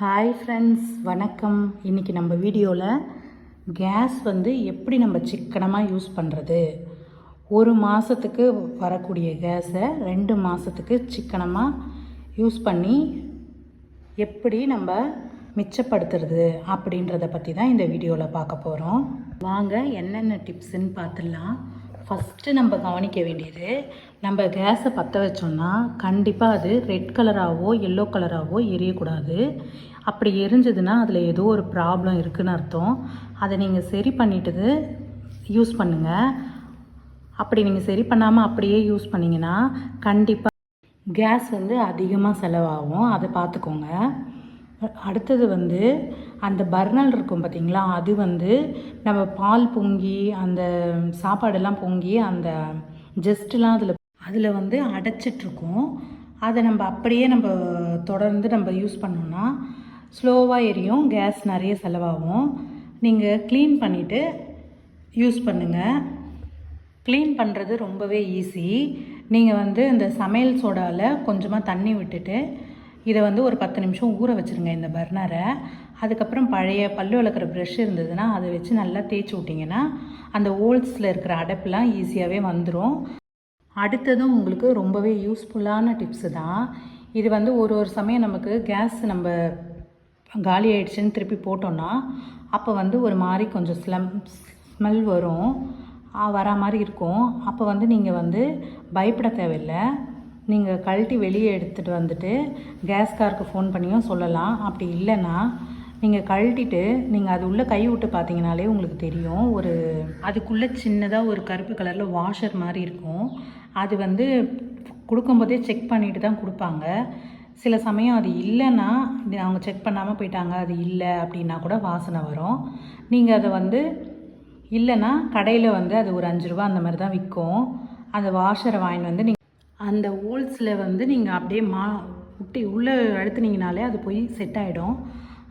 Hi friends வணக்கம். இன்றைக்கி நம்ம வீடியோவில் கேஸ் வந்து எப்படி நம்ம சிக்கனமாக யூஸ் பண்ணுறது ஒரு மாதத்துக்கு வரக்கூடிய கேஸை ரெண்டு மாதத்துக்கு சிக்கனமாக யூஸ் பண்ணி எப்படி நம்ம மிச்சப்படுத்துறது அப்படின்றத பற்றி தான் இந்த வீடியோவில் பார்க்க போகிறோம் வாங்க என்னென்ன டிப்ஸுன்னு பார்த்துடலாம். ஃபஸ்ட்டு நம்ம கவனிக்க வேண்டியது நம்ம கேஸை பற்ற வச்சோம்னா கண்டிப்பாக அது ரெட் கலராகவோ எல்லோ கலராகவோ எரியக்கூடாது. அப்படி எரிஞ்சதுன்னா அதில் ஏதோ ஒரு ப்ராப்ளம் இருக்குதுன்னு அர்த்தம். அதை நீங்கள் சரி பண்ணிட்டு யூஸ் பண்ணுங்கள் அப்படி நீங்கள் சரி பண்ணாமல் அப்படியே யூஸ் பண்ணிங்கன்னா கண்டிப்பாக கேஸ் வந்து அதிகமாக செலவாகும். அதை பார்த்துக்கோங்க. அடுத்தது வந்து அந்த பர்னல் இருக்கும் பார்த்தீங்களா அது வந்து நம்ம பால் பொங்கி அந்த சாப்பாடெல்லாம் பொங்கி அந்த ஜஸ்ட்லாம் அதில் அதில் வந்து அடைச்சிட்ருக்கோம். அதை நம்ம அப்படியே நம்ம தொடர்ந்து நம்ம யூஸ் பண்ணோம்னா ஸ்லோவாக எரியும் கேஸ் நிறைய செலவாகும். நீங்கள் க்ளீன் பண்ணிவிட்டு யூஸ் பண்ணுங்கள் க்ளீன் பண்ணுறது ரொம்பவே ஈஸி. நீங்கள் வந்து இந்த சமையல் சோடாவில் கொஞ்சமாக தண்ணி விட்டுட்டு இதை வந்து ஒரு பத்து நிமிஷம் ஊற வச்சுருங்க இந்த பர்னரை. அதுக்கப்புறம் பழைய பல்லு விளக்குற ப்ரஷ் இருந்ததுன்னா அதை வச்சு நல்லா தேய்ச்சி விட்டிங்கன்னா அந்த ஓல்ஸில் இருக்கிற அடைப்புலாம் ஈஸியாகவே வந்துடும் அடுத்ததும் உங்களுக்கு ரொம்பவே யூஸ்ஃபுல்லான டிப்ஸு தான். இது வந்து ஒரு ஒரு சமயம் நமக்கு கேஸ் நம்ம காலி ஆயிடுச்சுன்னு திருப்பி போட்டோன்னா அப்போ வந்து ஒரு மாதிரி கொஞ்சம் ஸ்லம் ஸ்மெல் வரும். வரா மாதிரி இருக்கும். அப்போ வந்து நீங்கள் வந்து பயப்பட தேவையில்லை. நீங்கள் கழட்டி வெளியே எடுத்துகிட்டு வந்துட்டு கேஸ்காருக்கு ஃபோன் பண்ணியும் சொல்லலாம். அப்படி இல்லைன்னா நீங்கள் கழட்டிட்டு நீங்கள் அது உள்ளே கை விட்டு பார்த்தீங்கனாலே உங்களுக்கு தெரியும். ஒரு அதுக்குள்ளே சின்னதாக ஒரு கருப்பு கலரில் வாஷர் மாதிரி இருக்கும். அது வந்து கொடுக்கும்போதே செக் பண்ணிட்டு தான் கொடுப்பாங்க. சில சமயம் அது இல்லைன்னா இது அவங்க செக் பண்ணாமல் போயிட்டாங்க அது இல்லை அப்படின்னா கூட வாசனை வரும். நீங்கள் அதை வந்து இல்லைன்னா கடையில் வந்து அது ஒரு அஞ்சு ரூபா அந்த மாதிரி தான் விற்கும். அந்த வாஷரை வாங்கிட்டு வந்து நீங்கள் அந்த ஹோல்ஸில் வந்து நீங்கள் அப்படியே மா முட்டி உள்ளே அழுத்துனீங்கனாலே அது போய் செட் ஆகிடும்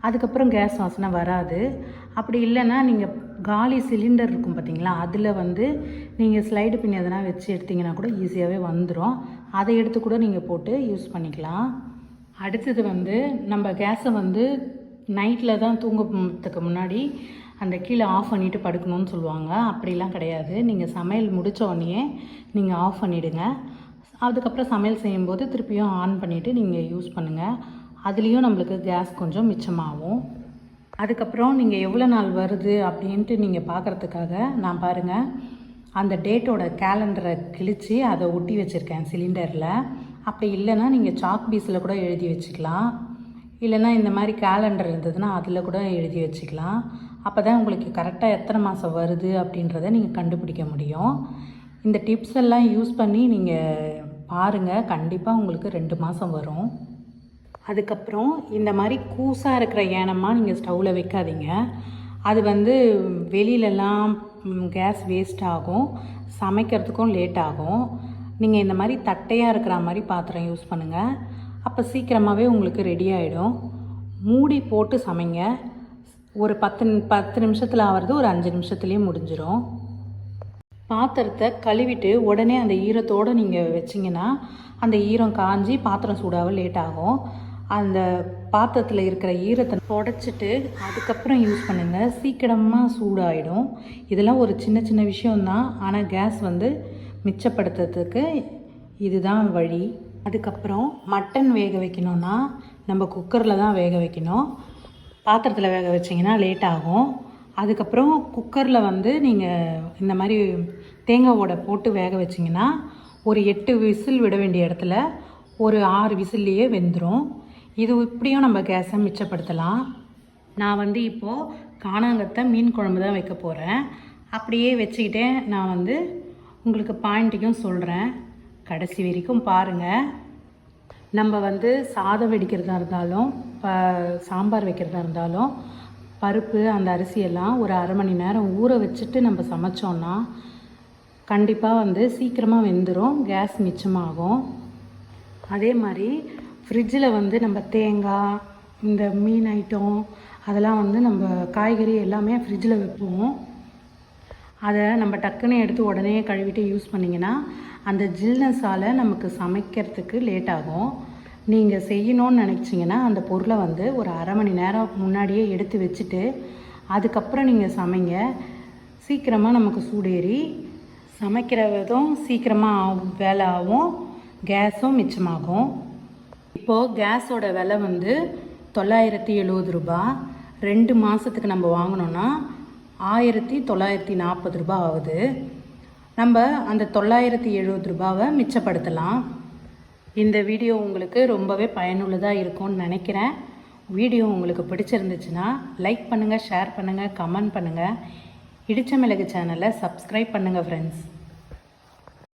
அதுக்கப்புறம் கேஸ் வாசனை வராது. அப்படி இல்லைன்னா நீங்கள் காலி சிலிண்டர் இருக்கும் பார்த்தீங்களா அதில் வந்து நீங்கள் ஸ்லைடு பின் எதனா வச்சு எடுத்தீங்கன்னா கூட ஈஸியாகவே வந்துடும் அதை எடுத்து கூட நீங்கள் போட்டு யூஸ் பண்ணிக்கலாம். அடுத்தது வந்து நம்ம கேஸை வந்து நைட்டில் தான் தூங்குறதுக்கு முன்னாடி அந்த கீழே ஆஃப் பண்ணிவிட்டு படுக்கணும்னு சொல்லுவாங்க. அப்படிலாம் கிடையாது. நீங்கள் சமையல் முடிச்ச உடனே நீங்கள் ஆஃப் பண்ணிவிடுங்க அதுக்கப்புறம் சமையல் செய்யும்போது திருப்பியும் ஆன் பண்ணிவிட்டு நீங்கள் யூஸ் பண்ணுங்கள் அதுலேயும் நம்மளுக்கு கேஸ் கொஞ்சம் மிச்சமாகும். அதுக்கப்புறம் நீங்கள் எவ்வளோ நாள் வருது அப்படின்ட்டு நீங்கள் பார்க்குறதுக்காக நான் பாருங்கள் அந்த டேட்டோட கேலண்டரை கிழித்து அதை ஒட்டி வச்சுருக்கேன் சிலிண்டரில் அப்படி இல்லைன்னா நீங்கள் சாக் பீஸில் கூட எழுதி வச்சுக்கலாம். இல்லைன்னா இந்த மாதிரி கேலண்டர் இருந்ததுன்னா அதில் கூட எழுதி வச்சுக்கலாம். அப்போ தான் உங்களுக்கு கரெக்டாக எத்தனை மாதம் வருது அப்படின்றத நீங்கள் கண்டுபிடிக்க முடியும். இந்த டிப்ஸ் எல்லாம் யூஸ் பண்ணி நீங்கள் பாருங்கள் கண்டிப்பாக உங்களுக்கு ரெண்டு மாதம் வரும். அதுக்கப்புறம் இந்த மாதிரி கூசாக இருக்கிற ஏனமாக நீங்கள் ஸ்டவ்வில் வைக்காதீங்க. அது வந்து வெளியிலலாம் கேஸ் வேஸ்ட் ஆகும் சமைக்கிறதுக்கும் லேட் ஆகும். நீங்கள் இந்த மாதிரி தட்டையாக இருக்கிற மாதிரி பாத்திரம் யூஸ் பண்ணுங்கள் அப்போ சீக்கிரமாகவே உங்களுக்கு ரெடி ஆகிடும் மூடி போட்டு சமைங்க. ஒரு பத்து பத்து நிமிஷத்தில் ஆகிறது ஒரு அஞ்சு நிமிஷத்துலேயே முடிஞ்சிடும் பாத்திரத்தை கழுவிட்டு உடனே அந்த ஈரத்தோடு நீங்கள் வச்சிங்கன்னா அந்த ஈரம் காஞ்சி பாத்திரம் சூடாக லேட் ஆகும். அந்த பாத்திரத்தில் இருக்கிற ஈரத்தை தொடச்சிட்டு அதுக்கப்புறம் யூஸ் பண்ணுங்கள் சீக்கிரமாக சூடாயிடும். இதெல்லாம் ஒரு சின்ன சின்ன விஷயம்தான். ஆனால் கேஸ் வந்து மிச்சப்படுத்துறதுக்கு இதுதான் வழி. அதுக்கப்புறம் மட்டன் வேக வைக்கணும்னா நம்ம குக்கரில் தான் வேக வைக்கணும். பாத்திரத்தில் வேக வச்சிங்கன்னா லேட் ஆகும். அதுக்கப்புறம் குக்கரில் வந்து நீங்கள் இந்த மாதிரி தேங்காய் ஓடை போட்டு வேக வச்சிங்கன்னா ஒரு எட்டு விசில் விட வேண்டிய இடத்துல ஒரு ஆறு விசில்லையே வெந்துடும் இது இப்படியும் நம்ம கேஸை மிச்சப்படுத்தலாம். நான் வந்து இப்போது காணாங்கத்தை மீன் குழம்பு தான் வைக்க போகிறேன் அப்படியே வச்சுக்கிட்டே நான் வந்து உங்களுக்கு பாயிண்ட்டையும் சொல்கிறேன் கடைசி வரைக்கும் பாருங்கள் நம்ம வந்து சாதம் வெடிக்கிறதா இருந்தாலும் சாம்பார் வைக்கிறதா இருந்தாலும் பருப்பு அந்த அரிசியெல்லாம் ஒரு அரை மணி நேரம் ஊற வச்சுட்டு நம்ம சமைச்சோன்னா கண்டிப்பாக வந்து சீக்கிரமாக வெந்துடும் கேஸ் மிச்சமாகும். அதே மாதிரி ஃப்ரிட்ஜில் வந்து நம்ம தேங்காய் இந்த மீன் ஐட்டம் அதெல்லாம் வந்து நம்ம காய்கறி எல்லாமே ஃப்ரிட்ஜில் வைப்போம். அதை நம்ம டக்குன்னு எடுத்து உடனே கழுவிட்டு யூஸ் பண்ணிங்கன்னா அந்த ஜில்னஸால் நமக்கு சமைக்கிறதுக்கு லேட் ஆகும். நீங்கள் செய்யணும்னு நினச்சிங்கன்னா அந்த பொருளை வந்து ஒரு அரை மணி நேரம் முன்னாடியே எடுத்து வச்சுட்டு அதுக்கப்புறம் நீங்கள் சமைங்க. சீக்கிரமாக நமக்கு சூடேறி சமைக்கிற விதம் சீக்கிரமாக ஆகும் வேலை ஆகும் கேஸும் மிச்சமாகும். இப்போது கேஸோட விலை வந்து தொள்ளாயிரத்தி எழுபது ரூபா. ரெண்டு மாதத்துக்கு நம்ம வாங்கினோன்னா ஆயிரத்தி தொள்ளாயிரத்தி நாற்பது ரூபா ஆகுது. நம்ம அந்த தொள்ளாயிரத்தி எழுபது ரூபாவை மிச்சப்படுத்தலாம். இந்த வீடியோ உங்களுக்கு ரொம்பவே பயனுள்ளதாக இருக்கும்னு நினைக்கிறேன். வீடியோ உங்களுக்கு பிடிச்சிருந்துச்சுன்னா லைக் பண்ணுங்கள் ஷேர் பண்ணுங்கள் கமெண்ட் பண்ணுங்கள் இடிச்ச மிளகு சேனலை சப்ஸ்கிரைப் பண்ணுங்கள் ஃப்ரெண்ட்ஸ்